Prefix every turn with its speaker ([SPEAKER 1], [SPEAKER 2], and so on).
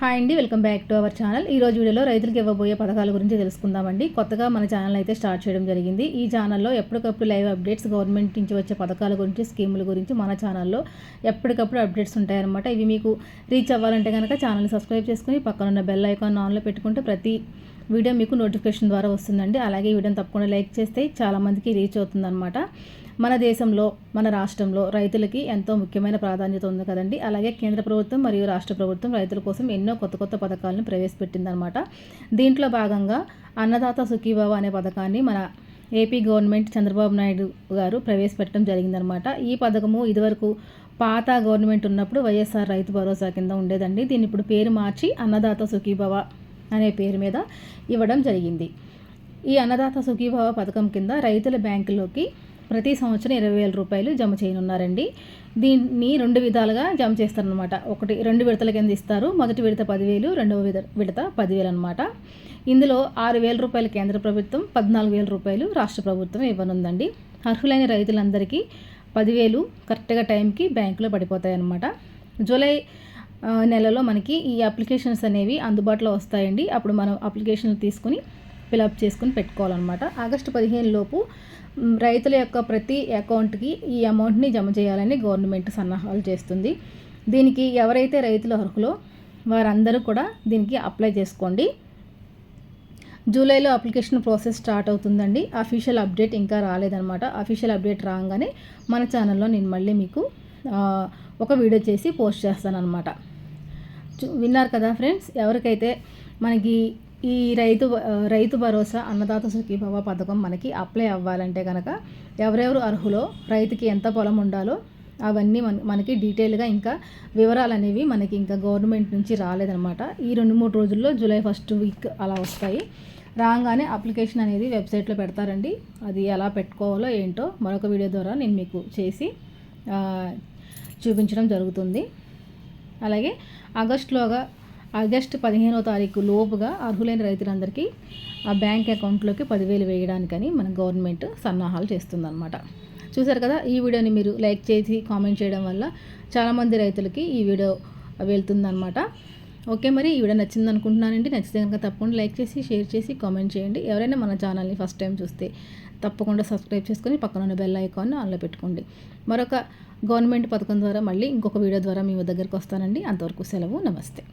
[SPEAKER 1] Hi అండి welcome back to our channel. ఈ రోజు వీడియోలో రైతులకు ఇవ్వబోయే పథకాల గురించి తెలుసుకుందామండి. కొత్తగా మన ఛానల్ అయితే స్టార్ట్ చేయడం జరిగింది. ఈ ఛానల్లో ఎప్పటికప్పుడు లైవ్ అప్డేట్స్ గవర్నమెంట్ నుంచి వచ్చే పథకాల గురించి స్కీముల గురించి మన ఛానల్లో ఎప్పటికప్పుడు అప్డేట్స్ ఉంటాయన్నమాట. ఇవి మీకు రీచ్ అవ్వాలంటే కనుక ఛానల్ని సబ్స్క్రైబ్ చేసుకుని పక్కన ఉన్న బెల్ ఐకాన్ ఆన్లో పెట్టుకుంటే ప్రతి వీడియో మీకు నోటిఫికేషన్ ద్వారా వస్తుందండి. అలాగే వీడియోని తప్పకుండా లైక్ చేస్తే చాలామందికి రీచ్ అవుతుందన్నమాట. మన దేశంలో మన రాష్ట్రంలో రైతులకి ఎంతో ముఖ్యమైన ప్రాధాన్యత ఉంది కదండి. అలాగే కేంద్ర ప్రభుత్వం మరియు రాష్ట్ర ప్రభుత్వం రైతుల కోసం ఎన్నో కొత్త కొత్త పథకాలను ప్రవేశపెట్టిందనమాట దీంట్లో భాగంగా అన్నదాత సుఖీభావ అనే పథకాన్ని మన ఏపీ గవర్నమెంట్ చంద్రబాబు నాయుడు గారు ప్రవేశపెట్టడం జరిగిందనమాట ఈ పథకము ఇదివరకు పాత గవర్నమెంట్ ఉన్నప్పుడు వైఎస్ఆర్ రైతు భరోసా కింద ఉండేదండి. దీన్ని ఇప్పుడు పేరు మార్చి అన్నదాత సుఖీభవ అనే పేరు మీద ఇవ్వడం జరిగింది. ఈ అన్నదాత సుఖీభావ పథకం కింద రైతుల బ్యాంకులోకి ప్రతి సంవత్సరం ఇరవై వేల రూపాయలు జమ చేయనున్నారండి. దీన్ని రెండు విధాలుగా జమ చేస్తారనమాట ఒకటి రెండు విడతల కింద ఇస్తారు. మొదటి విడత పదివేలు రెండవ విడ విడత పదివేలు అనమాట ఇందులో ఆరు వేల రూపాయలు కేంద్ర ప్రభుత్వం పద్నాలుగు వేల రూపాయలు రాష్ట్ర ప్రభుత్వం ఇవ్వనుందండి. అర్హులైన రైతులందరికీ పదివేలు కరెక్ట్గా టైంకి బ్యాంకులో పడిపోతాయన్నమాట. జూలై నెలలో మనకి ఈ అప్లికేషన్స్ అనేవి అందుబాటులో వస్తాయండి. అప్పుడు మనం అప్లికేషన్లు తీసుకుని ఫిలప్ చేసుకుని పెట్టుకోవాలన్నమాట. ఆగస్టు పదిహేను లోపు రైతుల యొక్క ప్రతి అకౌంట్కి ఈ అమౌంట్ని జమ చేయాలని గవర్నమెంట్ సన్నాహాలు చేస్తుంది. దీనికి ఎవరైతే రైతులు అర్హులో వారందరూ కూడా దీనికి అప్లై చేసుకోండి. జూలైలో అప్లికేషన్ ప్రాసెస్ స్టార్ట్ అవుతుందండి. అఫీషియల్ అప్డేట్ ఇంకా రాలేదనమాట అఫీషియల్ అప్డేట్ రాగానే మన ఛానల్లో నేను మళ్ళీ మీకు ఒక వీడియో చేసి పోస్ట్ చేస్తాను అనమాట విన్నారు కదా ఫ్రెండ్స్? ఎవరికైతే మనకి ఈ రైతు రైతు భరోసా అన్నదాత సుఖీభవ పథకం మనకి అప్లై అవ్వాలంటే కనుక ఎవరెవరు అర్హులో రైతుకి ఎంత పొలం ఉండాలో అవన్నీ మన మనకి డీటెయిల్గా ఇంకా వివరాలు అనేవి మనకి ఇంకా గవర్నమెంట్ నుంచి రాలేదనమాట ఈ రెండు మూడు రోజుల్లో జూలై ఫస్ట్ వీక్ అలా వస్తాయి. రాగానే అప్లికేషన్ అనేది వెబ్సైట్లో పెడతారండి. అది ఎలా పెట్టుకోవాలో ఏంటో మరొక వీడియో ద్వారా నేను మీకు చేసి చూపించడం జరుగుతుంది. అలాగే ఆగస్టులోగా ఆగస్టు పదిహేనో తారీఖు లోపుగా అర్హులైన రైతులందరికీ ఆ బ్యాంక్ అకౌంట్లోకి పదివేలు వేయడానికని మన గవర్నమెంట్ సన్నాహాలు చేస్తుందన్నమాట. చూసారు కదా ఈ వీడియోని మీరు లైక్ చేసి కామెంట్ చేయడం వల్ల చాలామంది రైతులకి ఈ వీడియో వెళ్తుందన్నమాట. ఓకే మరి ఈ వీడియో నచ్చింది అనుకుంటున్నానండి నచ్చితే కనుక తప్పకుండా లైక్ చేసి షేర్ చేసి కామెంట్ చేయండి. ఎవరైనా మన ఛానల్ని ఫస్ట్ టైం చూస్తే తప్పకుండా సబ్స్క్రైబ్ చేసుకొని పక్కన ఉన్న బెల్ ఐకాన్ని ఆన్లో పెట్టుకోండి. మరొక గవర్నమెంట్ పథకం ద్వారా మళ్ళీ ఇంకొక వీడియో ద్వారా మీ దగ్గరకు వస్తానండి. అంతవరకు సెలవు నమస్తే.